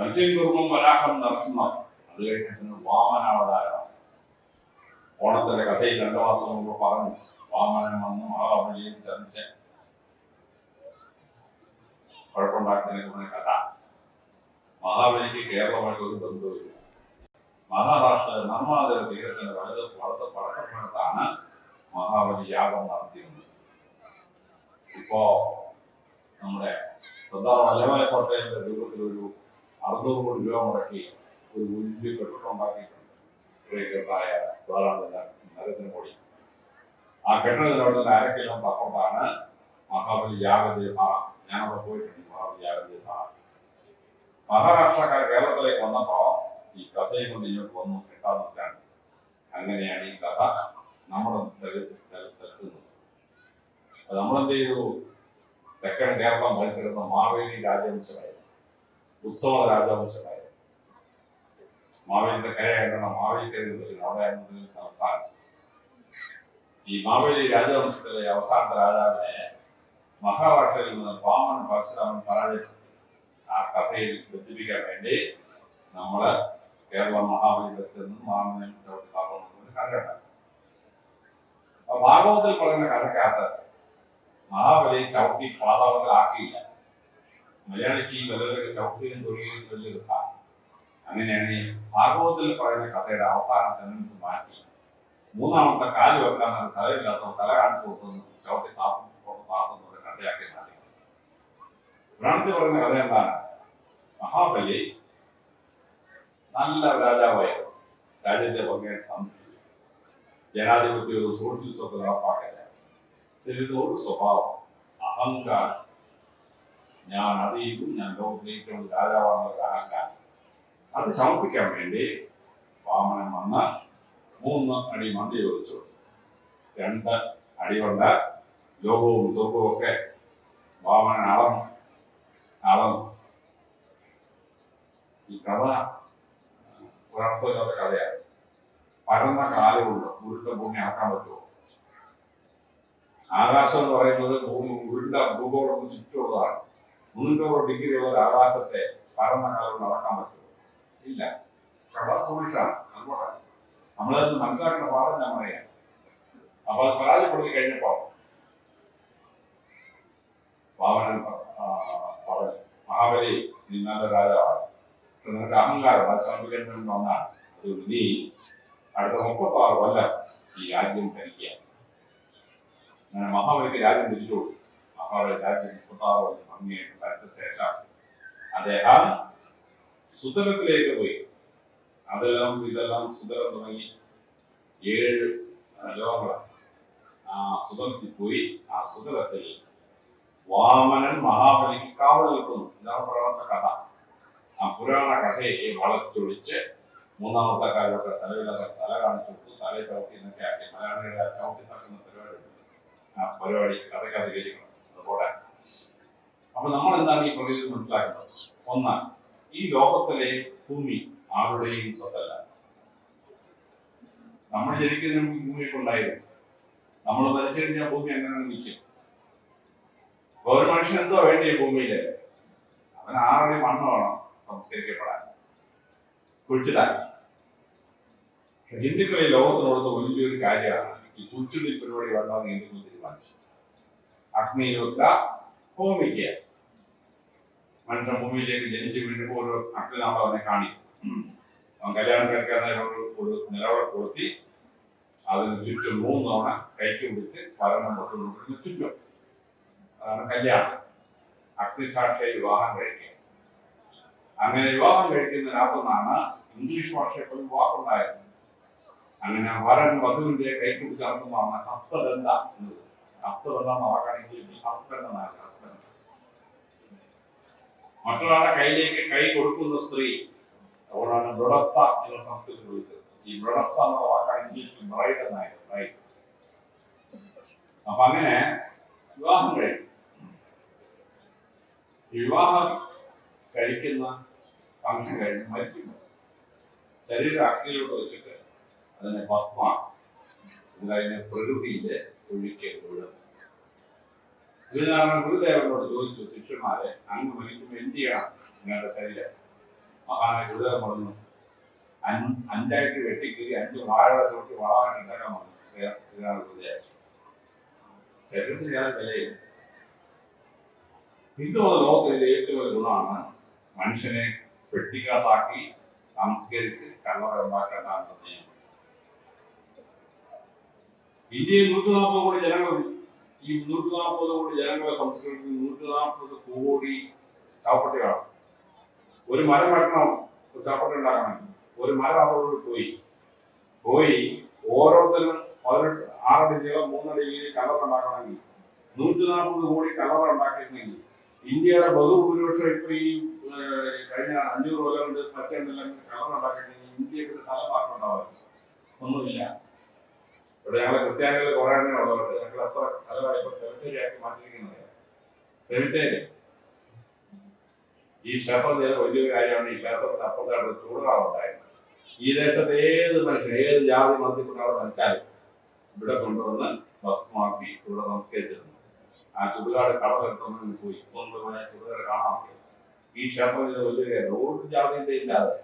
മത്സ്യം കുറുമ്പം വരാഹം നരസിംഹം. അത് കഴിഞ്ഞിട്ട് വാമനാവതാരം. ഓണത്തിന്റെ കഥയിൽ രണ്ടു മാസം മുമ്പ് പറഞ്ഞു വാമനൻ വന്ന് മഹാബലിയും ചതിച്ച് കുഴപ്പമുണ്ടാക്കുന്നതിനെ കഥ. മഹാബലിക്ക് കേരളമായിട്ട് ഒരു ബന്ധവുമില്ല. മഹാരാഷ്ട്ര നർമാതര തീരത്തിന്റെ വലത് വളർത്ത പടക്കപ്പുറത്താണ് മഹാബലി യാഗം നടത്തിയിരുന്നത്. ഇപ്പോ നമ്മുടെ സർദാർ വല്ലഭായ് പട്ടേലിന്റെ രൂപത്തിൽ ഒരു അറുന്നൂറ് കോടി രൂപ മുടക്കി ഒരു വലിയ കെട്ടിടം ഉണ്ടാക്കിയിട്ടുണ്ട്. പ്രിയങ്കരായ പ്രധാനമന്ത്രി നരേന്ദ്രമോദി ആ കെട്ടിടത്തിനോട് അര കിലോമീറ്റർ അപ്പുറത്താണ് മഹാബലി യാഗദേവ ഞാൻ അവിടെ പോയിട്ടുണ്ട്. മഹാബലി യാഗദേവ മഹാരാഷ്ട്രക്കാർ കേരളത്തിലേക്ക് വന്നപ്പോ ഈ കഥയെ കൊണ്ട് ഇങ്ങോട്ട് വന്നു. നിൽക്കാൻ. അങ്ങനെയാണ് ഈ കഥ നമ്മുടെ സ്ഥലത്തുന്നത് നമ്മളെന്ത് ചെയ്തു? തെക്കൻ കേരളം ഭരിച്ചിരുന്ന മാവേലി രാജവംശമായിരുന്നു. ഉത്സവ രാജവംശമായിരുന്നു മാവേലിന്റെ കരയായിരുന്നു മാവേലിക്കരയിൽ അവിടെയായിരുന്നു സംസ്ഥാനം ഈ മാവേലി രാജവംശത്തിലെ അവസാനത്തെ രാജാവിനെ മഹാരാഷ്ട്രയിൽ നിന്ന് വാമൻ പരശുരാമൻ പരാജയം ആ കഥയിൽ ബന്ധിപ്പിക്കാൻ വേണ്ടി നമ്മൾ കേരള മഹാബലി വെച്ചെന്ന് മാമനെ ചവിട്ടി താപമെന്ന് കഥയുണ്ട് അപ്പൊ ഭാഗവതത്തിൽ പറയുന്ന കഥക്കകത്ത് മഹാബലി ചവിട്ടി പാതാളത്തിൽ ആക്കിയില്ല മലയാളിക്ക് ഈ വല്ലവരൊക്കെ ചവിട്ടിയും തൊഴിലും വലിയ രസമാണ് അങ്ങനെയാണ് ഈ ഭാഗവതത്തിൽ പറയുന്ന കഥയുടെ അവസാന സെന്റൻസ് മാറ്റി. മൂന്നാമത്തെ കാൽ വെക്കാൻ നല്ല സ്ഥലമില്ലാത്ത തല കാണിച്ചു കൊടുത്തു ചവിട്ടി താത്തും താത്തുന്ന ഒരു കഥയാക്കി മാറ്റി. പുരാണത്തിൽ പറയുന്ന കഥ എന്താണ്? മഹാബലി നല്ല രാജാവായിരുന്നു. രാജ്യത്തെ ഭംഗിയെ സംരക്ഷിച്ചു ജനാധിപത്യവും സോഷ്യലിസം ഒക്കെ നടപ്പാക്കില്ല ഇതിന്റെ ഒരു സ്വഭാവം അഹങ്കാരം ഞാൻ അറിയിക്കും ഞാൻ ലോകത്തിലേക്കും രാജാവാണെന്ന് അഹങ്കാരം അത് ശമിപ്പിക്കാൻ വേണ്ടി വാമനൻ വന്ന് മൂന്ന് അടി മന്ത്രി ചോദിച്ചു രണ്ട് അടി കൊണ്ട് ലോകവും സ്വർഗവും ഒക്കെ വാമനൻ അളന്നു. അളന്നു. ഈ കഥ ഒരർത്ഥമില്ലാത്ത കഥയാണ്. പരന്ന കാലുകൊണ്ട് ഉരുണ്ട ഭൂമി അളക്കാൻ പറ്റുമോ? ആകാശം എന്ന് പറയുന്നത് ഭൂമി ഉരുണ്ട ഭൂഗോളം ചുറ്റുള്ളതാണ് ഒരു ആകാശത്തെ പരന്ന കാലുകൊണ്ട് അളക്കാൻ പറ്റുമോ? ഇല്ല. കഥ സൂക്ഷിച്ചാണ്. അതുകൊണ്ടാണ് നമ്മളത് മനസ്സിലാക്കുന്ന പാഠം ഞാൻ പറയാം. അപ്പൊ അത് പരാജയപ്പെടുത്തി കഴിഞ്ഞപ്പോ ആ, പറഞ്ഞു മഹാബലി നീ നല്ല രാജാവാണ്. പക്ഷെ നിനക്ക് അഹങ്കാരം അത് ഒന്നാണ് അതുകൊണ്ട് നീ അടുത്ത മുപ്പത്തി ആറ് കൊല്ലം ഈ രാജ്യം ഭരിക്കുക. അങ്ങനെ മഹാബലിക്ക് രാജ്യം തിരിച്ചു കൊടുത്തു. മഹാബലി രാജ്യം മുപ്പത്തി ആറ് ഭംഗിയായിട്ട് വരച്ച ശേഷം അദ്ദേഹം സുതലത്തിലേക്ക് പോയി അതെല്ലാം ഇതെല്ലാം സുതലം തുടങ്ങി ഏഴ് ലോകങ്ങളാണ് ആ സുതലത്തിൽ പോയി ആ സുതലത്തിൽ വാമനൻ മഹാബലിക്ക് കാവൽ നിൽക്കുന്നു ഇതാണ് പുരാണത്തെ കഥ ആ പുരാണ കഥയെ വളച്ചൊടിച്ച് മൂന്നാമത്തെ കാലത്തെ തലവിലൊക്കെ തല കാണിച്ചു കൊടുത്തു തലയെ ചവിട്ടി എന്നൊക്കെ ആക്കി മലയാളികളെ ചവിട്ടി തട്ടുന്ന പരിപാടി ആ പരിപാടി അപ്പൊ നമ്മൾ എന്താണ് ഈ പ്രകൃതി മനസ്സിലാക്കുന്നത് ഒന്ന് ഈ ലോകത്തിലെ ഭൂമി ആരുടെയും സ്വത്തല്ല. നമ്മൾ ജനിക്കുന്ന ഭൂമി ഉണ്ടായിരുന്നു. നമ്മൾ വലിച്ചെറിഞ്ഞ ഭൂമി എങ്ങനെ നിൽക്കും ഒരു മനുഷ്യൻ എന്തോ വേണ്ടി ഭൂമിയിൽ? അവൻ ആറടി മണ്ണ് വേണം സംസ്കരിക്കപ്പെടാൻ. കുഴിച്ചിടാൻ. ഹിന്ദുക്കളെ ലോകത്തിന് വലിയൊരു കാര്യമാണ് ഈ കുഴിച്ചിടി പരിപാടി വേണ്ടെന്ന് ഹിന്ദുക്കൾ തീരുമാനിച്ചു. അഗ്നിയിലൊക്കെ ഹോമിക്കുക മനുഷ്യൻ ഭൂമിയിലേക്ക് ജനിച്ച് വീണ്ടും ഒരു അഗ്നിനാമം അവനെ കാണിക്കും. കല്യാണം കഴിക്കാൻ ഒരു കൊളുത്തി അതിന് ചുറ്റും മൂന്ന് തവണ കൈക്ക് പിടിച്ച് ഭരണം പൊട്ടുന്നു ചുറ്റും. അതാണ് കല്യാണം. അഗ്നിസാക്ഷിയായി വിവാഹം കഴിക്കുക. അങ്ങനെ വിവാഹം കഴിക്കുന്നതിനകത്തുനിന്നാണ് ഇംഗ്ലീഷ് ഭാഷയിൽ വാക്കുണ്ടായത്. അങ്ങനെ വരൻ വധുവിന്റെ കൈ ചേർക്കുന്നതാണ് ഹസ്തബന്ധ എന്ന് ഹസ്തബന്ധ ഹസ്തബന്ധം വാക്കാണ് ഇംഗ്ലീഷിൽ ഹസ്ബൻഡ് എന്നാണ് ഹസ്ബൻഡ് മറ്റൊരാളുടെ കയ്യിലേക്ക് കൈ കൊടുക്കുന്ന സ്ത്രീ അതുകൊണ്ടാണ് ബ്രഡസ്ത എന്ന സംസ്കൃതത്തിൽ വിളിച്ചത്. ഈ ബ്രഡസ്ത എന്നുള്ള വാക്കാണ് ഇംഗ്ലീഷിൽ ബ്രൈഡ് എന്നായത് ബ്രൈഡ് അപ്പൊ അങ്ങനെ വിവാഹം കഴിക്കും വിവാഹം കഴിക്കുന്ന ഫംഗ്ഷൻ കഴിഞ്ഞ് മരിക്കുന്നു. ശരീരം അഗ്നിയിലോട്ട് വെച്ചിട്ട് അതിനെ ഭസ്മാണ് ഇതിനെ പ്രകൃതിയിലെ ഒഴിക്കലുകൾ ഇത് കാരണം ഗുരുദേവനോട് ചോദിച്ചു ശിഷ്യന്മാരെ അങ്ങ് മരിക്കുമ്പോൾ എന്ത് ചെയ്യണം? നിങ്ങളുടെ ശരീരം. മഹാനായ ഗുരുദേവൻ പറഞ്ഞു അഞ്ച് അഞ്ചായിട്ട് വെട്ടിക്കീറി അഞ്ച് വാഴ തൊട്ട് വളവാൻ ഉണ്ടാക്കാൻ വന്നു ശ്രീ- ശ്രീരാമ ഗുരുദേവൻ ശരീരത്തിന് ഞാൻ വിലയില്ല. ഹിന്ദു ലോകത്തിലെ ഏറ്റവും വലിയ ഗുണമാണ് മനുഷ്യനെ പെട്ടിക്കകത്താക്കി സംസ്കരിച്ച് കള്ളവരുണ്ടാക്കേണ്ട നിയമം ഇന്ത്യയിൽ നൂറ്റി നാൽപ്പത് കോടി ജനങ്ങളുണ്ട് ഈ നൂറ്റി നാൽപ്പത് കോടി ജനങ്ങളെ സംസ്കരിക്കുന്ന നൂറ്റി നാൽപ്പത് കോടി ചാപ്പട്ടികളാണ് ഒരു മരം വെട്ടണം ചാപ്പട്ടി ഉണ്ടാക്കണം. ഒരു മരം അവരോട് പോയി. പോയി ഓരോരുത്തരും പതിനെട്ട് ആറടി നീളം മൂന്നടി വീതി കലർ ഉണ്ടാക്കണമെങ്കിൽ നൂറ്റി നാൽപ്പത് കോടി കലർ ഉണ്ടാക്കിയിരുന്നെങ്കിൽ ഇന്ത്യയുടെ ബഹുഭൂരിപക്ഷം ഇപ്പൊ ഈ കഴിഞ്ഞ അഞ്ഞൂറ് കൊല്ലം കൊണ്ട് പച്ചെണ്ണെല്ലാം കലർ ഉണ്ടാക്കിയിട്ടുണ്ടെങ്കിൽ ഇന്ത്യയ്ക്ക് സ്ഥലം മാത്രം ഉണ്ടാവില്ല ഒന്നുമില്ല. ഇവിടെ ഞങ്ങൾ ക്രിസ്ത്യാനികൾ കുറെ എണ്ണേ ഉള്ളവർക്ക് ഞങ്ങൾ അത്ര സ്ഥലമായി സെമിത്തേരി ആക്കി മാറ്റിയിരിക്കുന്നത് സെമിത്തേരി ഈ ക്ഷേത്രം ചെയ്ത വലിയൊരു കാര്യമാണ് ഈ ക്ഷേത്രത്തിന് അപ്പുറത്തായിട്ട് ചൂടാവുണ്ടായിരുന്നത് ഈ ദേശത്തെ ഏത് മനുഷ്യൻ ഏത് ജാതി മതത്തിൽപ്പെട്ട മരിച്ചാലും ഇവിടെ കൊണ്ടുവന്ന് ഭസ്മാക്കി ഇവിടെ സംസ്കരിച്ചിരുന്നു ആ ചുടുകാട് കടലെത്തുന്നതിന് പോയി. കൊണ്ടുപോയ ചുടുകാട് കാണാൻ ഈ ക്ഷേത്രം ചെയ്ത റോഡ് ഒരു ജാതിന്റെ ഇല്ലാതെ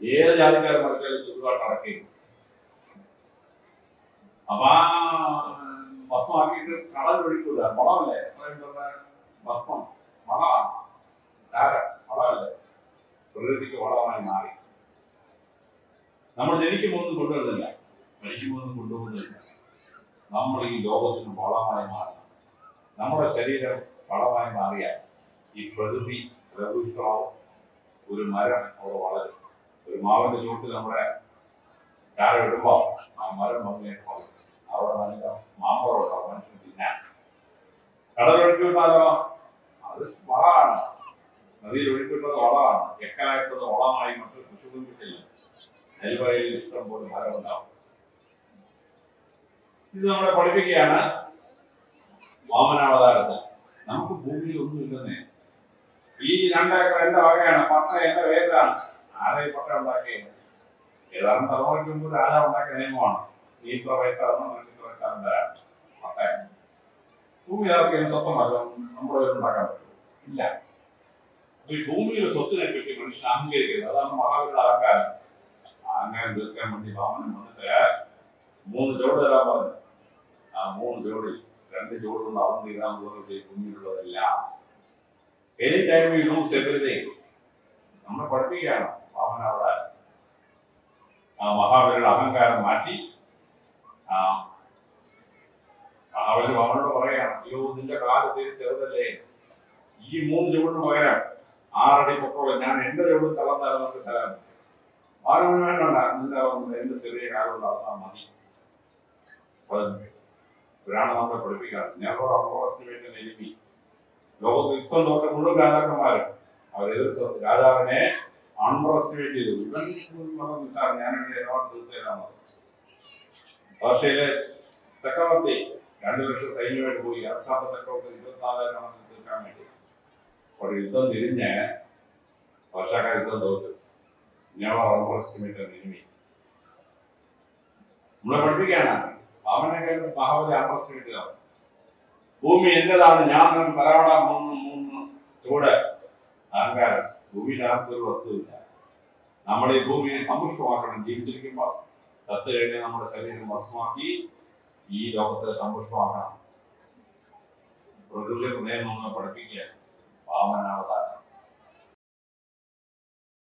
ഏത് ജാതിക്കാരും മറിച്ചാലും ചുടുകാട്ട് അടക്കിയിരുന്നു അപ്പൊ ആ ഭസ്മാക്കിയിട്ട് കടൽ ഒഴിക്കൂല വളമല്ലേ? ഭസ്മം. വളമാണ് ചാരം വളമല്ലേ? പ്രകൃതിക്ക് വളമായി മാറി. നമ്മൾ ജനിക്കുമ്പോൾ ഒന്നും കൊണ്ടുവരുന്നില്ല. മരിക്കുമ്പോൾ ഒന്നും കൊണ്ടുപോകുന്നില്ല നമ്മൾ ഈ ലോകത്തിന് വളമായി മാറി. നമ്മുടെ ശരീരം വളമായി മാറിയാൽ ഈ പ്രകൃതി പ്രകൃതികളാവും ഒരു മരം അവിടെ വളരും. ഒരു മാവിന്റെ ചൂട്ടിൽ നമ്മുടെ ചാരം ഇടുമ്പോൾ ആ മരം ഭംഗിയായിട്ട് വളരും. അവിടെ നല്ല മാമ്പഴം ഉണ്ടാവും മനുഷ്യന് തിന്നാൻ. കടലൊഴുക്കി വിട്ടാലോ അത് വളമാണ്. നദിയിൽ ഒഴുക്കിട്ടത് വളമാണ്. എക്കലായിട്ടത് വളമായി മറ്റു കൃഷികളും കിട്ടില്ല. നെൽവയലിൽ ഇഷ്ടം പോലെ ഇത് നമ്മളെ പഠിപ്പിക്കുകയാണ് വാമനാവതാരത്തിൽ നമുക്ക് ഭൂമിയിൽ ഒന്നുമില്ലെന്നേ ഈ രണ്ടേക്കർ എന്റെ വകയാണ്. പട്ട എന്റെ പേരിലാണ്. ആരെ ഈ പട്ട ഉണ്ടാക്കിയത്? ഏതാനും തലമുറയ്ക്ക് മുമ്പ് രാജാവ് ഉണ്ടാക്കിയ നിയമമാണ്. നീ ഇത്ര വയസ്സാകുന്നു നിനക്ക് ഇത്ര വയസ്സാകും തരാം പട്ട ഭൂമി ആർക്കെങ്കിലും സ്വന്തമാക്കാൻ നമ്മുടെ ഉണ്ടാക്കാൻ പറ്റും ഇല്ല. അപ്പൊ ഈ ഭൂമിയിലെ സ്വത്തിനെ പറ്റി മനുഷ്യൻ അഹങ്കരിക്കരുത്. അതാണ് മഹാവീരുടെ അഹങ്കാരം അഹങ്കാരം തീർക്കാൻ വേണ്ടി വാമനൻ വന്നിട്ട് മൂന്ന് ജോഡി തരാൻ പറഞ്ഞു. ആ മൂന്ന് ജോഡി രണ്ട് ജോഡി കൊണ്ട് അവൻ തീരാൻ പോകുന്നത് ഈ ഭൂമിയിലുള്ളതെല്ലാം any time you lose everything നമ്മൾ പഠിപ്പിക്കുകയാണ് വാമന അവിടെ ആ മഹാബലിയുടെ അഹങ്കാരം മാറ്റി അവർ അവനോട് പറയാം അയ്യോ നിന്റെ കാൽ തീരെ ചെറുതല്ലേ? ഈ മൂന്ന് ചുവടിന് പകരം ആറടി പൊക്കോളം. ഞാൻ എന്റെ ചുവട് തളർന്നാലും നമുക്ക് സ്ഥലം. ആരും വേണ്ട നിന്റെ എന്റെ ചെറിയ കാലം തളർന്നാൽ മതി. പുരാണം നമ്മളെ പഠിപ്പിക്കാറ്. നെവർ അണ്ടർഎസ്റ്റിമേറ്റ് എനിമി ലോകത്ത് യുദ്ധം തോറ്റ മുഴുവൻ രാജാക്കന്മാരും അവർ രാജാവിനെ എസ്റ്റിമേറ്റ് ചെയ്തു. ഇവൻ എന്നോട് ഭാഷയിലെ ചക്രവർത്തി രണ്ടു ലക്ഷം സൈന്യമായിട്ട് പോയി അവസാന ചക്രവർത്തി ഇരുപത്തിനാലായിരം ആണെന്ന് തീർക്കാൻ വേണ്ടി അപ്പോൾ യുദ്ധം തിരിഞ്ഞ് വർഷക്കാർ യുദ്ധം തോറ്റു നെവർ അണ്ടർ എസ്റ്റിമേറ്റ് എനിമി നമ്മളെ പഠിപ്പിക്കുകയാണ് അവനൊക്കെ മഹാബലി അണ്ടർ എസ്റ്റിമേറ്റ് ചെയ്തതാണ് ഭൂമി എന്റേതാണ് ഞാൻ നിനക്ക് തരാടാൻ മൂന്ന് മൂന്ന് ചൂട് അഹങ്കാരം ഭൂമിയിൽ ആർക്കും ഒരു വസ്തുവില്ല നമ്മൾ ഈ ഭൂമിയെ സമ്പുഷ്ടമാക്കണം ജീവിച്ചിരിക്കുമ്പോൾ ചത്ത് കഴിഞ്ഞാൽ നമ്മുടെ ശരീരം ഭസ്മാക്കി ഈ ലോകത്തെ സമ്പുഷ്ടമാക്കണം. പ്രകൃതി നിയമം നമ്മളെ പഠിപ്പിക്കുക വാമന